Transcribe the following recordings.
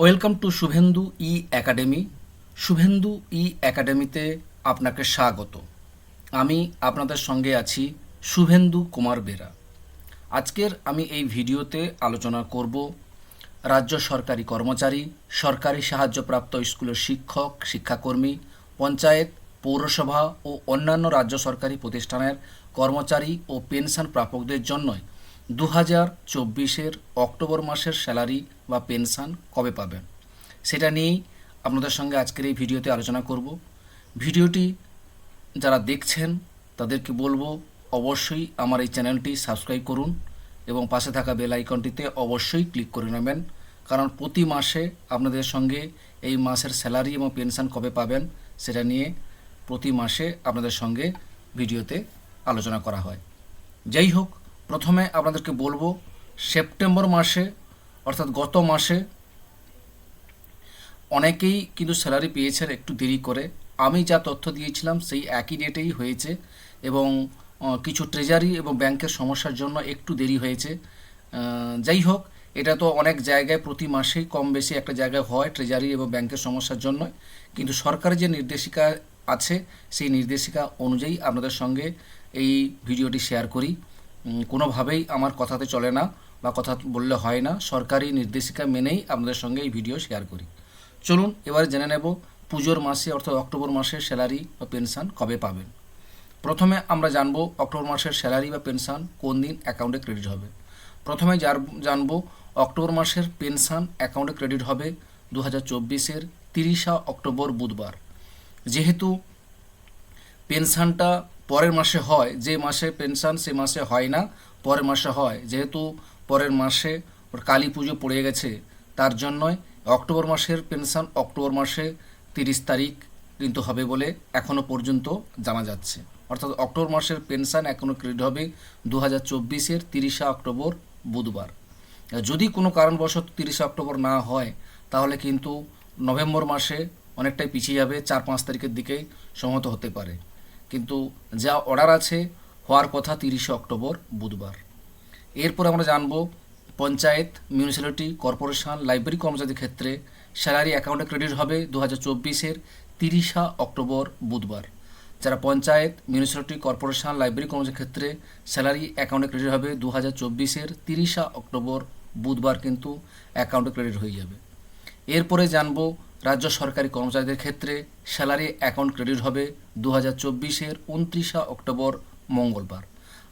Welcome to Shuvendu E academy. Shuvendu E একাডেমিতে আপনাকে স্বাগত। আমি আপনাদের সঙ্গে আছি শুভেন্দু কুমার বেরা। আজকের আমি এই ভিডিওতে আলোচনা করব রাজ্য সরকারি কর্মচারী, সরকারি সাহায্যপ্রাপ্ত স্কুলের শিক্ষক, শিক্ষাকর্মী, পঞ্চায়েত, পৌরসভা ও অন্যান্য রাজ্য সরকারি প্রতিষ্ঠানের কর্মচারী ও পেনশন প্রাপকদের জন্যই দু হাজার চব্বিশের অক্টোবর মাসের স্যালারি বা পেনশন কবে পাবেন? সেটা নিয়েই আপনাদের সঙ্গে আজকের এই ভিডিওতে আলোচনা করব। ভিডিওটি যারা দেখছেন, তাদেরকে বলব অবশ্যই আমার এই চ্যানেলটি সাবস্ক্রাইব করুন এবং পাশে থাকা বেল আইকনটিতে অবশ্যই ক্লিক করে নেবেন। কারণ প্রতি মাসে আপনাদের সঙ্গে এই মাসের স্যালারি এবং পেনশন কবে পাবেন, সেটা নিয়ে প্রতি মাসে আপনাদের সঙ্গে ভিডিওতে আলোচনা করা হয়। যাই হোক প্রথমে আপনাদেরকে বলব, সেপ্টেম্বর মাসে, অর্থাৎ গত মাসে, অনেকেই কিন্তু স্যালারি পেয়েছেন একটু দেরি করে। আমি যা তথ্য দিয়েছিলাম সেই একই ডেটেই হয়েছে এবং কিছু ট্রেজারি এবং ব্যাংকের সমস্যার জন্য একটু দেরি হয়েছে। যাই হোক, এটা তো অনেক জায়গায় প্রতি মাসেই কম বেশি একটা জায়গায় হয় ট্রেজারি এবং ব্যাংকের সমস্যার জন্য। কিন্তু সরকারের যে নির্দেশিকা আছে, সেই নির্দেশিকা অনুযায়ী আপনাদের সঙ্গে এই ভিডিওটি শেয়ার করি। কোনোভাবেই আমার কথাতে চলে না বা কথা বললে হয় না। সরকারি নির্দেশিকা মেনেই আপনাদের সঙ্গে এই ভিডিও শেয়ার করি। চলুন, এবার জেনে নেব পুজোর মাসে অর্থাৎ অক্টোবর মাসের স্যালারি বা পেনশন কবে পাবেন। প্রথমে আমরা জানব অক্টোবর মাসের স্যালারি বা পেনশন কোন দিন অ্যাকাউন্টে ক্রেডিট হবে। প্রথমে জানব অক্টোবর মাসের পেনশন অ্যাকাউন্টে ক্রেডিট হবে দু হাজার চব্বিশের তিরিশা অক্টোবর বুধবার। যেহেতু পেনশনটা পরের মাসে হয়, যে মাসে পেনশন সে মাসে হয় না, পরের মাসে হয়। যেহেতু পরের মাসে ওর কালী পুজো পড়ে গেছে, তার জন্যই অক্টোবর মাসের পেনশন অক্টোবর মাসে তিরিশ তারিখ কিন্তু হবে বলে এখনও পর্যন্ত জানা যাচ্ছে। অর্থাৎ অক্টোবর মাসের পেনশন এখনও ক্রেডিট হবে দু হাজার চব্বিশের তিরিশে অক্টোবর, বুধবার। যদি কোনো কারণবশত তিরিশে অক্টোবর না হয়, তাহলে কিন্তু নভেম্বর মাসে অনেকটাই পিছিয়ে যাবে, চার পাঁচ তারিখের দিকেই সম্মত হতে পারে। কিন্তু যা অর্ডার আছে হওয়ার কথা তিরিশে অক্টোবর বুধবার। এরপর আমরা জানব পঞ্চায়েত মিউনিসিপ্যালিটি কর্পোরেশন লাইব্রেরি কর্মচারীদের ক্ষেত্রে স্যালারি অ্যাকাউন্টে ক্রেডিট হবে দু হাজার চব্বিশের তিরিশা অক্টোবর বুধবার। যারা পঞ্চায়েত মিউনিসিপ্যালিটি কর্পোরেশন লাইব্রেরি কর্মচারীর ক্ষেত্রে স্যালারি অ্যাকাউন্টে ক্রেডিট হবে দু হাজার চব্বিশের তিরিশা অক্টোবর বুধবার কিন্তু অ্যাকাউন্টে ক্রেডিট হয়ে যাবে। এরপরে জানব রাজ্য সরকারি কর্মচারীদের ক্ষেত্রে স্যালারি অ্যাকাউন্ট ক্রেডিট হবে দু হাজার চব্বিশের উনত্রিশে অক্টোবর মঙ্গলবার।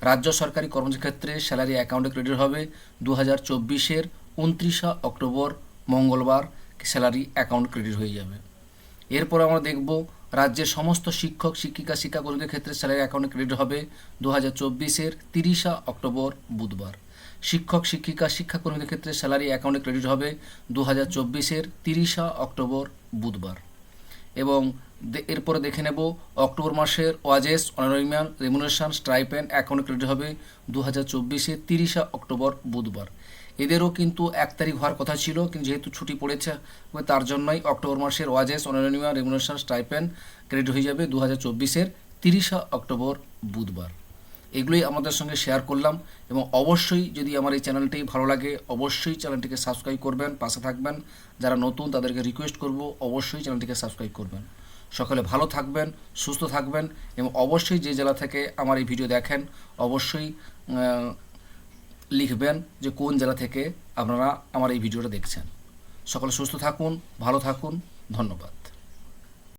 রাজ্য সরকারি কর্মচারীর ক্ষেত্রে স্যালারি অ্যাকাউন্টে ক্রেডিট হবে দু হাজার চব্বিশের উনত্রিশে অক্টোবর মঙ্গলবার, স্যালারি অ্যাকাউন্ট ক্রেডিট হয়ে যাবে। এরপর আমরা দেখব রাজ্যের সমস্ত শিক্ষক, শিক্ষিকা, শিক্ষাকর্মীদের ক্ষেত্রে স্যালারি অ্যাকাউন্টে ক্রেডিট হবে দু হাজার চব্বিশের তিরিশা অক্টোবর বুধবার। শিক্ষক, শিক্ষিকা, শিক্ষাকর্মীদের ক্ষেত্রে স্যালারি অ্যাকাউন্টে ক্রেডিট হবে দু হাজার চব্বিশের তিরিশা অক্টোবর বুধবার। এবং এরপরে দেখে নেব অক্টোবর মাসের ওয়াজেস অনারিমিয়ান রেমুনেশন স্ট্রাইপেন্ড অ্যাকাউন্টে ক্রেডিট হবে দু হাজার চব্বিশে তিরিশা অক্টোবর বুধবার। এদেরও কিন্তু এক তারিখ হওয়ার কথা ছিল, কিন্তু যেহেতু ছুটি পড়েছে তার জন্যই অক্টোবর মাসের wages honorarium remuneration stipend credit হয়ে যাবে দু হাজার চব্বিশের তিরিশা অক্টোবর বুধবার। এগুলোই আমাদের সঙ্গে শেয়ার করলাম, এবং অবশ্যই যদি আমার এই চ্যানেলটি ভালো লাগে, অবশ্যই চ্যানেলটিকে সাবস্ক্রাইব করবেন, পাশে থাকবেন। যারা নতুন, তাদেরকে রিকোয়েস্ট করব, অবশ্যই চ্যানেলটিকে সাবস্ক্রাইব করবেন। সকলে ভালো থাকবেন, সুস্থ থাকবেন, এবং অবশ্যই যে জেলা থেকে আমার এই ভিডিও দেখেন, অবশ্যই লিখবেন যে কোন জেলা থেকে আপনারা আমার এই ভিডিওটা দেখছেন। সকলে সুস্থ থাকুন, ভালো থাকুন, ধন্যবাদ।